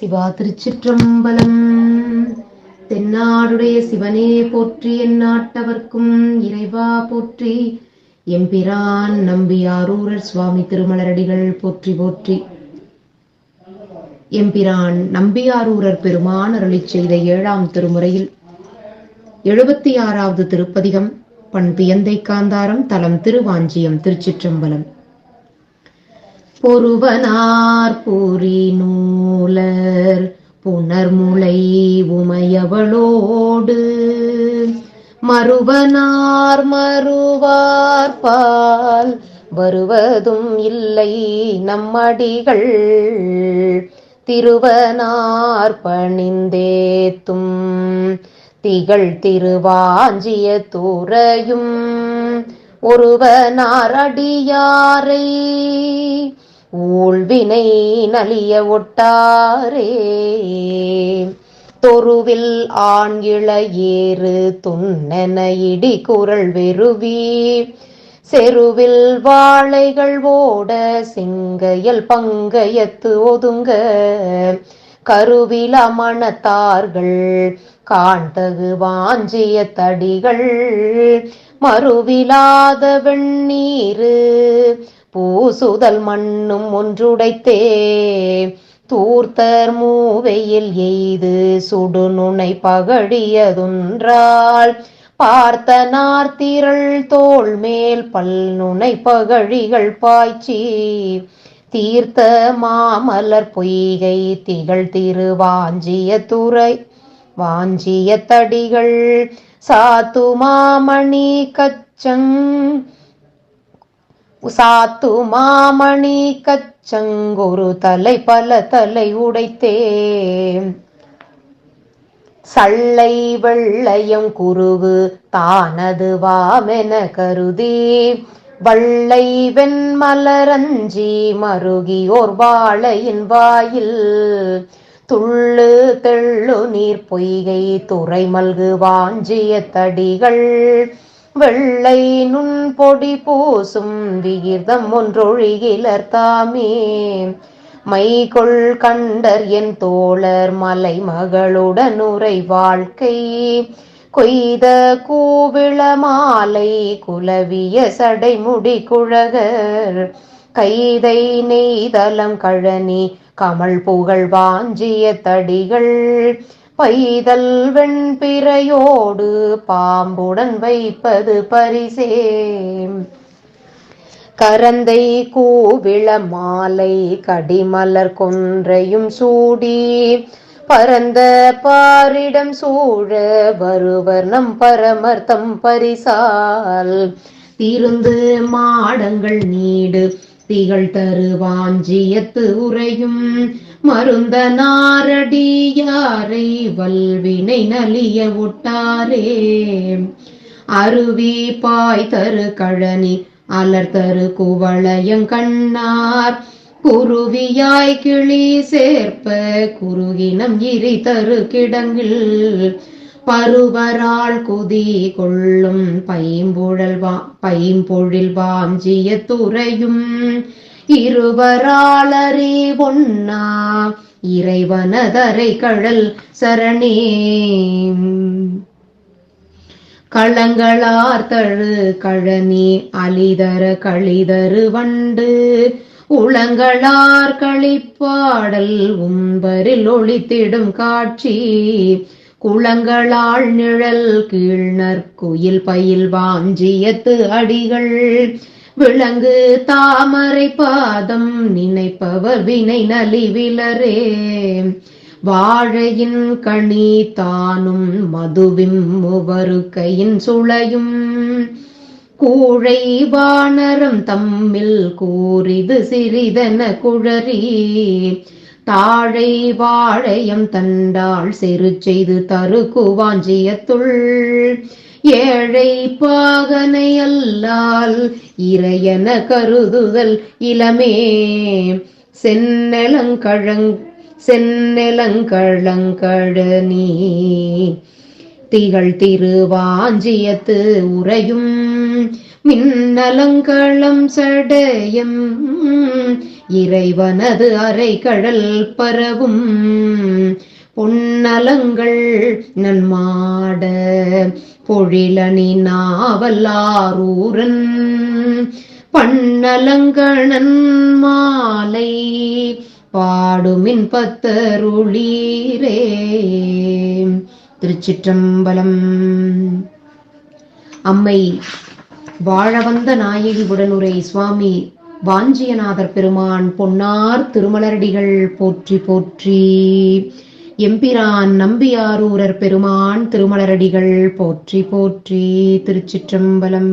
சிவா திருச்சிற்றம்பலம். தென்னாடுடைய சிவனே போற்றி எந்நாட்டவர்க்கும் இறைவா போற்றி. எம்பிரான் நம்பியாரூரர் சுவாமி திருமலரடிகள் போற்றி போற்றி. எம்பிரான் நம்பியாரூரர் பெருமான் அருளி செய்த ஏழாம் திருமுறையில். எழுபத்தி ஆறாவது திருப்பதிகம் பண்பியந்தை காந்தாரம் தலம் திருவாஞ்சியம் திருச்சிற்றம்பலம். பொருவனார் பூரி நூலர் புனர்முளை உமையவளோடு. மறுவனார் மறுவார் பால் வருவதும் இல்லை நம்மடிகள். திருவனார் பணிந்தேத்தும் திகழ் திருவாஞ்சிய துறையும். ஒருவனார் அடியாரை ஊழ்வினை நலிய ஒட்டாரே. தொருவில் ஆண் இள ஏறு துண்ணென இடி குரல் வெறுவி. செருவில் வாழைகள் ஓட சிங்கையல் பங்கயத்து ஒதுங்க. கருவில மணத்தார்கள் காண்டகு வாஞ்சிய தடிகள். மறுவிலாத வெண்ணீரு பூசுதல் மண்ணும் ஒன்றுடைத்தே. தூர்த்தர் மூவையில் எய்து சுடுநுனை பகழியதொன்றால் பார்த்த நார்த்திரள் தோல் மேல் பல்நுனை பகழிகள் பாய்ச்சி. தீர்த்த மாமலர் பொய்கை திகழ் திருவாஞ்சிய துறை. வாஞ்சிய தடிகள் சாத்து மாமணி கச்சங். சாத்து மாமணி கச்சங்கொரு தலை பல தலை உடைத்தே. சள்ளை வெள்ளையம் குருகு தானது வாமென கருதி. வள்ளை வெண்மலரஞ்சி மருகியோர் வாழையின் வாயில். துள்ளு தெள்ளு நீர் பொய்கை துறை மல்கு வாஞ்சிய தடிகள். வெள்ளை நுண் பொடி பூசும் விகிர்தம் ஒன்றொழிகிலர் தாமே. மைகொள் கண்டர் என் தோழர் மலை மகளுடன் உரை வாழ்க்கை கொய்த கூவிள மாலை குலவிய சடைமுடி குழகர். கைதை நெய்தலம் கழனி கமல் புகழ் வாஞ்சிய தடிகள். பைதல் வெண்பிறையோடு பாம்புடன் வைப்பது பரிசே. கரந்தை கூவிள மாலை கடிமலர் கொன்றையும் சூடி பரந்த பாரிடம் சூழ வருவர் நம் பரமர்த்தம் பரிசால். திருந்து மாடங்கள் நீடு திகழ் தரு வாஞ்சியத்து உரையும் மருந்த நாரடியாரை வல்வினை நலிய ஒட்டாரே அருவி பாய் தரு கழனி அலர் தரு குவளையங்கண்ணார் குருவியாய் கிளி சேர்ப்ப குருகினம் இரி தரு கிடங்கில். பருவரால் குதி கொள்ளும் பைம்புழல் வா பைம்பொழில் வாஞ்சிய துறையும். இருவராளரே ஒன்னா இறைவனதரை கழல் சரணே. களங்களார்த்தழு கழனி அலிதர கழிதரு வண்டு உளங்களார் களிப்பாடல் உம்பரில் ஒளித்திடும் காட்சி. குளங்களால் நிழல் கீழ்நற்குயில் பயில் வாஞ்சியத்து அடிகள் விளங்கு தாமரை பாதம் நினைப்பவர் வினை நலிவிலரே. வாழையின் கணி தானும் மதுவிம் முவருக்கையின் சுளையும். கூழை வானரம் தம்மில் கூறிது சிறிதன குழறி. தாழை வாழையம் தண்டாள் செரு செய்து தரு குவாஞ்சியத்துள். ஏழை பாகனை அல்லால் இறையன கருதுதல் இளமே. சென்னலங்கழங் சென்னலங்கழங்கழனி திகழ் திருவாஞ்சியத்து உறையும் மின்னலங்களம் சடயம். இறைவனது அரைக்கடல் பரவும் பொன்னலங்கள் நன்மாட. பொழிலனி நாவல்லாரூரன் பண்ணலங்கணன் மாலை பாடுமின் பத்தருளீரே. திருச்சிற்றம்பலம். அம்மை வாழ வந்த நாயகி உடனுரை சுவாமி வாஞ்சியநாதர் பெருமான் பொன்னார் திருமலரடிகள் போற்றி போற்றி. எம்பிரான் நம்பியாரூரர் பெருமான் திருமலரடிகள் போற்றி போற்றி திருச்சிற்றம்பலம்.